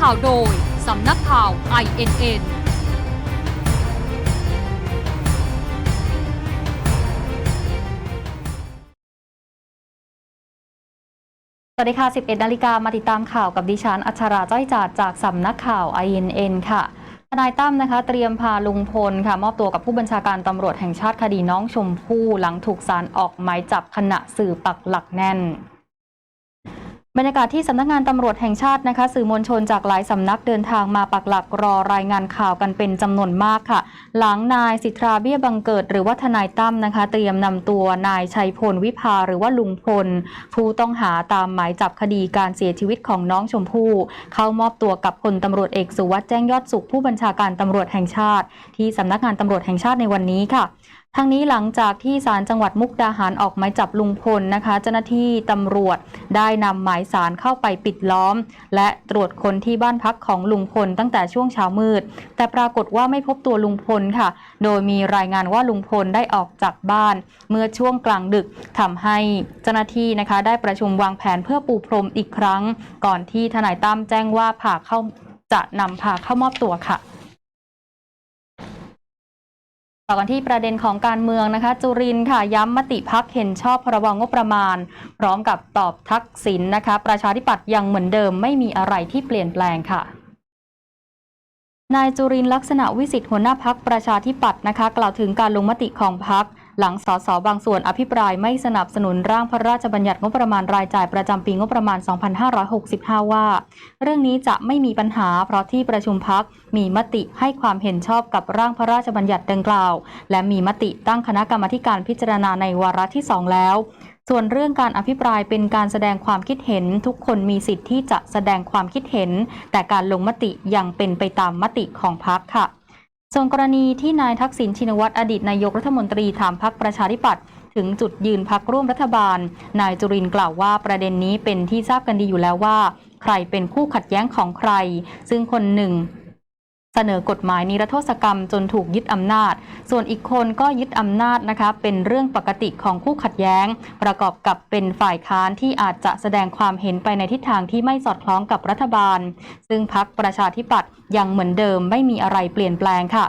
ข่าวโดย สำนักข่าว INN สวัสดีค่ะ 11นาฬิกามาติดตามข่าวกับดิฉัน อัชราจ้อยจาดจากสำนักข่าว INN ค่ะนายตั้มนะคะเตรียมพาลุงพลค่ะมอบตัวกับผู้บัญชาการตำรวจแห่งชาติคดีน้องชมพู่หลังถูกศาลออกหมายจับขณะสื่อปักหลักแน่น บรรยากาศที่สำนักงานตำรวจแห่งชาตินะคะ สื่อมวลชนจากหลายสำนักเดินทางมาปักหลักรอรายงานข่าวกันเป็นจำนวนมากค่ะ หลังนายสิทธาเบี้ยบังเกิด หรือว่าทนายตั้มนะคะ เตรียมนำตัวนายชัยพลวิภาหรือว่าลุงพล ผู้ต้องหาตามหมายจับคดีการเสียชีวิตของน้องชมพู่ เข้ามอบตัวกับพลตำรวจเอกสุวัสด์แจ้งยอดสุขผู้บัญชาการตำรวจแห่งชาติ ที่สำนักงานตำรวจแห่งชาติในวันนี้ค่ะ ทั้งนี้หลังจากที่ศาลจังหวัดมุกดาหารออกหมายจับลุงพลนะคะ เจ้าหน้าที่ตำรวจได้นำหมายสารเข้าไปปิดล้อม และตรวจคนที่บ้านพักของลุงพลตั้งแต่ช่วงเช้ามืด แต่ปรากฏว่าไม่พบตัวลุงพลค่ะ โดยมีรายงานว่าลุงพลได้ออกจากบ้าน เมื่อช่วงกลางดึกทำให้เจ้าหน้าที่นะคะได้ประชุมวางแผนเพื่อปูพรมอีกครั้ง ก่อนที่ทนายตั้มแจ้งว่าพาเข้าจะนำพาเข้ามอบตัวค่ะ ต่อกันที่ประเด็นของการเมืองนะคะ จุรินค่ะย้ำมติพักเห็นชอบพรบงบประมาณ พร้อมกับตอบทักษิณนะคะ ประชาธิปัตย์ยังเหมือนเดิมไม่มีอะไรที่เปลี่ยนแปลงค่ะนายจุรินลักษณะวิสิทธิ์หัวหน้าพักประชาธิปัตย์นะคะ กล่าวถึงการลงมติของพัก หลังสสบางส่วนอภิปรายไม่สนับสนุนร่างพระราชบัญญัติงบประมาณรายจ่ายประจำปีงบประมาณ 2565 ว่า เรื่องนี้จะไม่มีปัญหาเพราะที่ประชุมพักมีมติให้ความเห็นชอบกับร่างพระราชบัญญัติดังกล่าว และมีมติตั้งคณะกรรมการพิจารณาในวาระที่ 2 แล้วส่วนเรื่องการอภิปรายเป็นการแสดงความคิดเห็น ทุกคนมีสิทธิ์ที่จะแสดงความคิดเห็น แต่การลงมติยังเป็นไปตามมติของพักค่ะ ส่วนกรณีที่นายทักษิณชินวัตรอดีตนายกรัฐมนตรีถามพักประชาธิปัตย์ถึงจุดยืนพักร่วมรัฐบาล นายจุรินกล่าวว่าประเด็นนี้เป็นที่ทราบกันดีอยู่แล้วว่า ใครเป็นคู่ขัดแย้งของใคร ซึ่งคนหนึ่ง เสนอกฎหมายนิรโทษกรรมจนถูกยึดอำนาจ ส่วนอีกคนก็ยึดอำนาจนะคะ เป็นเรื่องปกติของคู่ขัดแย้ง ประกอบกับเป็นฝ่ายค้านที่อาจจะแสดงความเห็นไปในทิศทางที่ไม่สอดคล้องกับรัฐบาล ซึ่งพักประชาธิปัตย์ยังเหมือนเดิมไม่มีอะไรเปลี่ยนแปลงค่ะ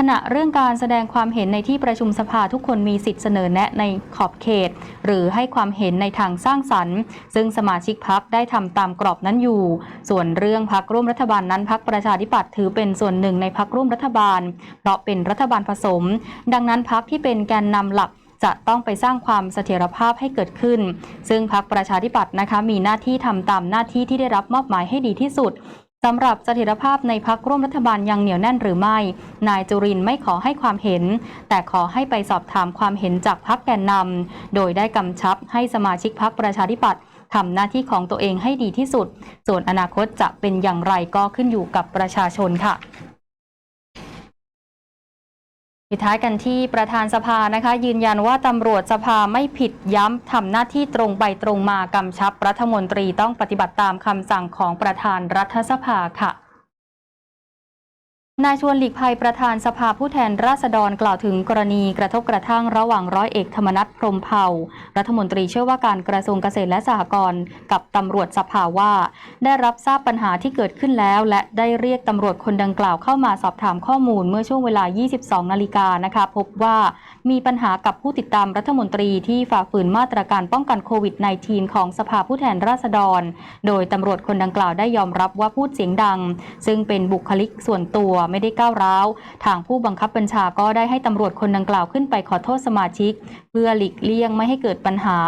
ขณะเรื่องการแสดงความเห็นในที่ประชุมสภาทุกคนมีสิทธิ์เสนอแนะในขอบเขต หรือให้ความเห็นในทางสร้างสรรค์ ซึ่งสมาชิกพักได้ทำตามกรอบนั้นอยู่ ส่วนเรื่องพักร่วมรัฐบาลนั้นพักประชาธิปัตย์ถือเป็นส่วนหนึ่งในพักร่วมรัฐบาล เพราะเป็นรัฐบาลผสม ดังนั้นพักที่เป็นแกนนำหลักจะต้องไปสร้างความเสถียรภาพให้เกิดขึ้น ซึ่งพักประชาธิปัตย์นะคะมีหน้าที่ทำตามหน้าที่ที่ได้รับมอบหมายให้ดีที่สุด สำหรับเสถียรภาพในพักร่วมรัฐบาลยังเหนียวแน่นหรือไม่ นายจุรินไม่ขอให้ความเห็น แต่ขอให้ไปสอบถามความเห็นจากพักแกนนำโดยได้กำชับให้สมาชิกพักประชาธิปัตย์ทำหน้าที่ของตัวเองให้ดีที่สุด ส่วนอนาคตจะเป็นอย่างไรก็ขึ้นอยู่กับประชาชนค่ะ ปิดท้ายกันที่ประธานสภานะคะ ยืนยันว่าตำรวจสภาไม่ผิดย้ำทำหน้าที่ตรงไปตรงมากำชับรัฐมนตรีต้องปฏิบัติตามคำสั่งของประธานรัฐสภาค่ะ นายชวนหลีกภัยประธานสภาผู้แทนราษฎรกล่าวถึงกรณีกระทบกระทั่งระหว่างร้อยเอกธรรมนัฐพรมเผ่า รัฐมนตรีเชื่อว่าการกระทรวงเกษตรและสหกรณ์กับตำรวจสภาว่า ได้รับทราบปัญหาที่เกิดขึ้นแล้ว และได้เรียกตำรวจคนดังกล่าวเข้ามาสอบถามข้อมูลเมื่อช่วงเวลา 22 นาฬิกานะคะ พบว่ามีปัญหากับผู้ติดตามรัฐมนตรีที่ฝ่าฝืนมาตรการป้องกันโควิด -19 ของสภาผู้แทนราษฎร โดยตำรวจคนดังกล่าวได้ยอมรับว่าพูดเสียงดัง ซึ่งเป็นบุคลิกส่วนตัวไม่ได้ก้าวร้าว ทางผู้บังคับบัญชาก็ได้ให้ตำรวจคนดังกล่าวขึ้นไปขอโทษสมาชิก เพื่อหลีกเลี่ยงไม่ให้เกิดปัญหา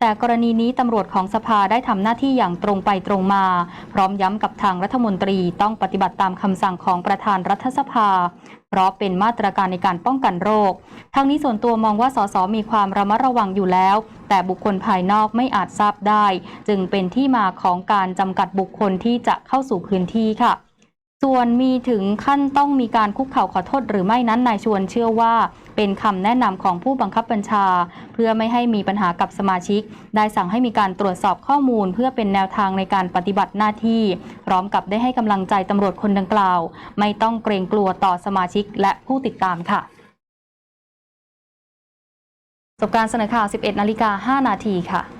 แต่กรณีนี้ตำรวจของสภาได้ทำหน้าที่อย่างตรงไปตรงมา พร้อมย้ำกับทางรัฐมนตรีต้องปฏิบัติตามคำสั่งของประธานรัฐสภาเพราะเป็นมาตรการในการป้องกันโรค ทั้งนี้ส่วนตัวมองว่าสสมีความระมัดระวังอยู่แล้ว แต่บุคคลภายนอกไม่อาจทราบได้ จึงเป็นที่มาของการจำกัดบุคคลที่จะเข้าสู่พื้นที่ค่ะ ส่วนมีถึงขั้นต้องมีการคุกเข่าขอโทษหรือไม่นั้นนายชวนเชื่อว่าเป็นคำแนะนำของผู้บังคับบัญชา เพื่อไม่ให้มีปัญหากับสมาชิก ได้สั่งให้มีการตรวจสอบข้อมูล เพื่อเป็นแนวทางในการปฏิบัติหน้าที่ พร้อมกับได้ให้กำลังใจตำรวจคนดังกล่าว ไม่ต้องเกรงกลัวต่อสมาชิกและผู้ติดตามค่ะจบการเสนอข่าว 11 นาฬิกา 5 นาทีค่ะ